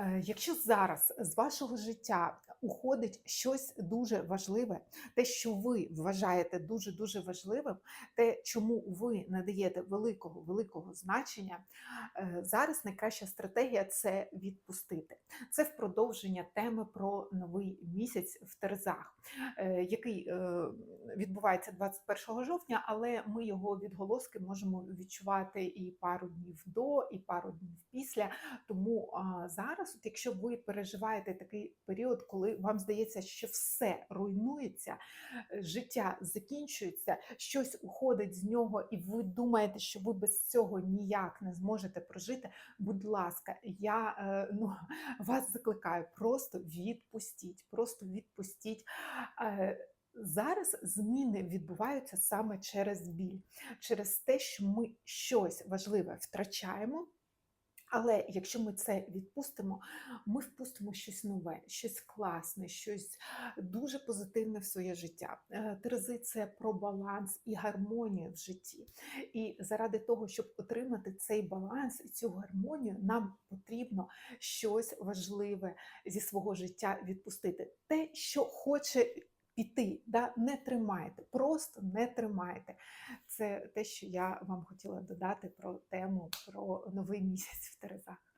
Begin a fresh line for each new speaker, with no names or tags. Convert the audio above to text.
Е, Якщо зараз з вашого життя уходить щось дуже важливе, те, що ви вважаєте дуже дуже важливим, те, чому ви надаєте великого великого значення, е, зараз найкраща стратегія це відпустити. Це в продовження теми про новий місяць в Терезах, е, який відбувається 21 жовтня, але ми його відголоски можемо відчувати і пару днів до, і пару днів після. Тому а, зараз, от якщо ви переживаєте такий період, коли вам здається, що все руйнується, е, життя закінчується, щось уходить з нього, і ви думаєте, що ви без цього ніяк не зможете прожити. Будь ласка, я е, ну, вас закликаю, просто відпустіть, просто відпустіть. Е, Зараз зміни відбуваються саме через біль, через те, що ми щось важливе втрачаємо. Але якщо ми це відпустимо, ми впустимо щось нове, щось класне, щось дуже позитивне в своє життя. Е, Терези про баланс і гармонію в житті. І заради того, щоб отримати цей баланс і цю гармонію, нам потрібно щось важливе зі свого життя відпустити. Те, що хоче. Піти, да, не тримайте, просто не тримайте. Це те, що я вам хотіла додати про тему про новий місяць в Терезах.